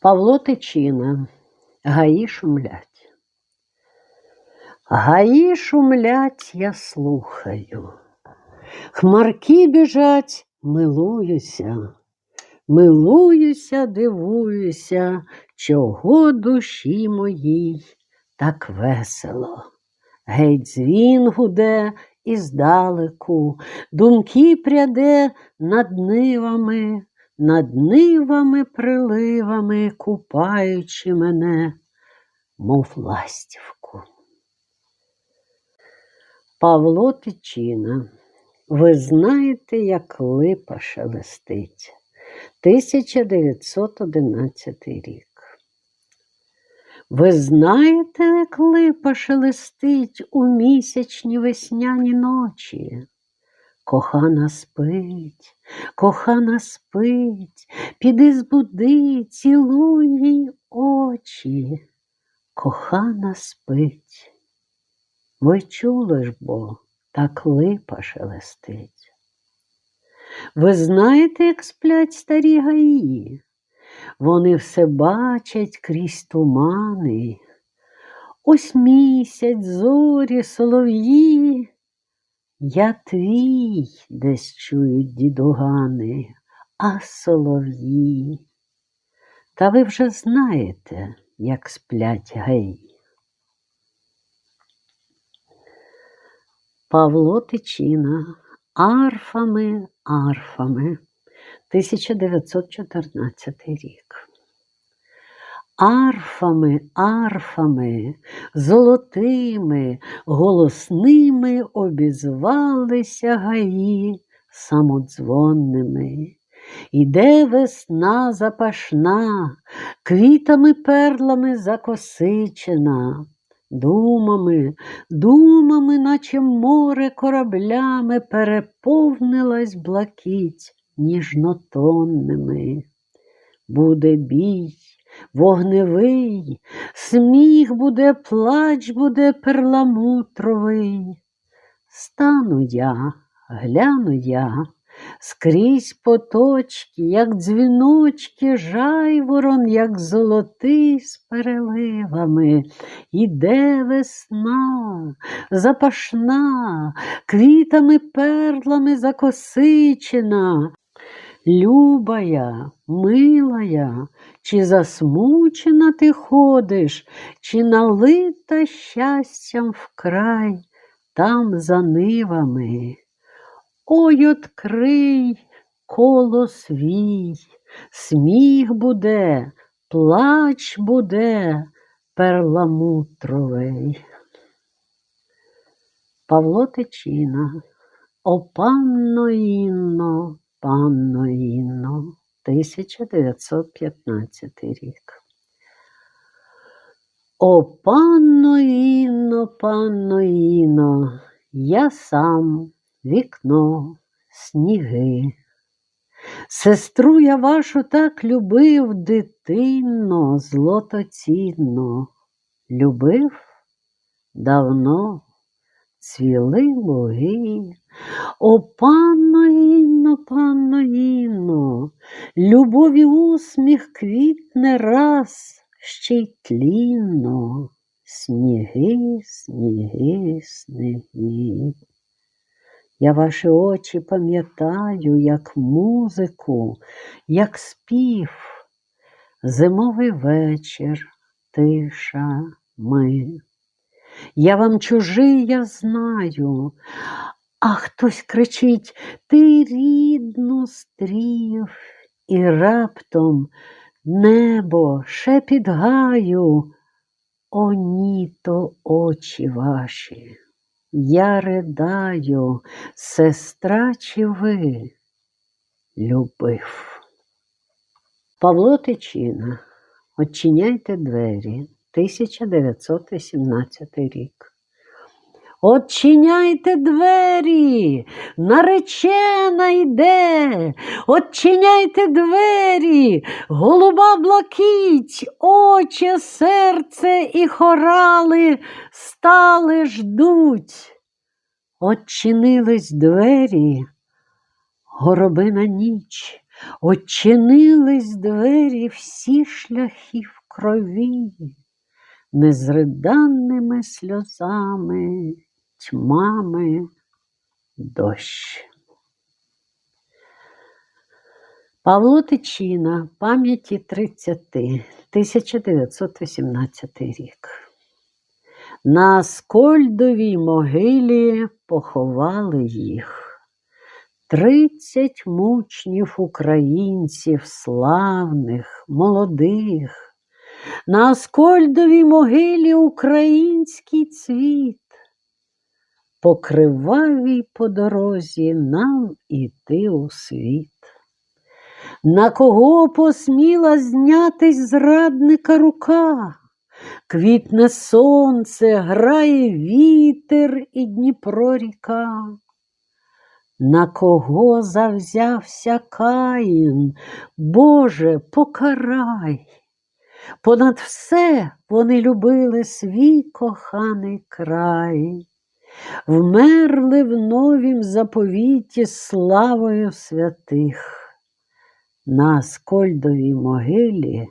Павло Тичина, гаї шумлять. Гаї шумлять, я слухаю. Хмарки біжать, милуюся, милуюся, дивуюся, чого душі моїй так весело. Геть дзвін гуде і здалеку, думки пряде над нивами, над нивами, приливами, купаючи мене, мов ластівку. Павло Тичина. Ви знаєте, як липа шелестить. 1911 рік. Ви знаєте, як липа шелестить у місячні весняні ночі. Кохана спить, кохана спить, піди збуди, цілуй їй очі. Кохана спить. Ви чули ж бо, так липа шелестить. Ви знаєте, як сплять старі гаї? Вони все бачать крізь тумани. Ось місяць, зорі, солов'ї. Я твій десь чують дідугани, а солов'ї. Та ви вже знаєте, як сплять гаї. Павло Тичина арфами, арфами, 1914 рік. Арфами, арфами, золотими, голосними обізвалися гаї самодзвонними. Іде весна запашна, квітами перлами закосичена. Думами, думами, наче море кораблями переповнилась блакить ніжнотонними. Буде бій, вогневий, сміх буде, плач буде перламутровий. Стану я, гляну я, скрізь поточки, як дзвіночки, жайворон, як золотий з переливами. Іде весна, запашна, квітами перлами закосичена. Любая, милая, чи засмучена ти ходиш, чи налита щастям вкрай там за нивами. Ой, открий коло свій, сміх буде, плач буде перламутровий. Павло Тичина, О панно Інно, панно Інно, 1915 рік. О панно Інно, панно Інно, я сам вікно, сніги. Сестру я вашу так любив дитинно, злотоцінно, любив давно цвіли луги. О, панно Інно, панно Інно, любові усміх квітне раз, ще й тлінно, сніги, сніги, сніги. Я ваші очі пам'ятаю, як музику, як спів, зимовий вечір, тиша, ми. Я вам чужий, я знаю, а хтось кричить Ти рідну стрів, і раптом небо шепіт гаю, о ні, то очі ваші. Я ридаю, сестра чи ви любив. Павло Тичина, Отчиняйте двері, 1918 рік. Отчиняйте двері, наречена йде, Отчиняйте двері, голуба блакить, очі, серце і хорали стали ждуть. Отчинились двері, горобина ніч, Очинились двері всі шляхи в крові, незриданними сльозами, тьмами дощ. Павло Тичина, пам'яті 30, 1918 рік. На Скольдовій могилі поховали їх. Тридцять мучнів українців, славних, молодих. На Аскольдовій могилі український цвіт. По кривавій по дорозі нам іти у світ. На кого посміла знятись зрадника рука? Квітне сонце, грає вітер і Дніпро ріка. На кого завзявся Каїн, Боже, покарай. Понад все вони любили свій коханий край, вмерли в новім заповіті славою святих. На Аскольдовій могилі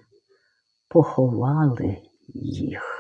поховали їх.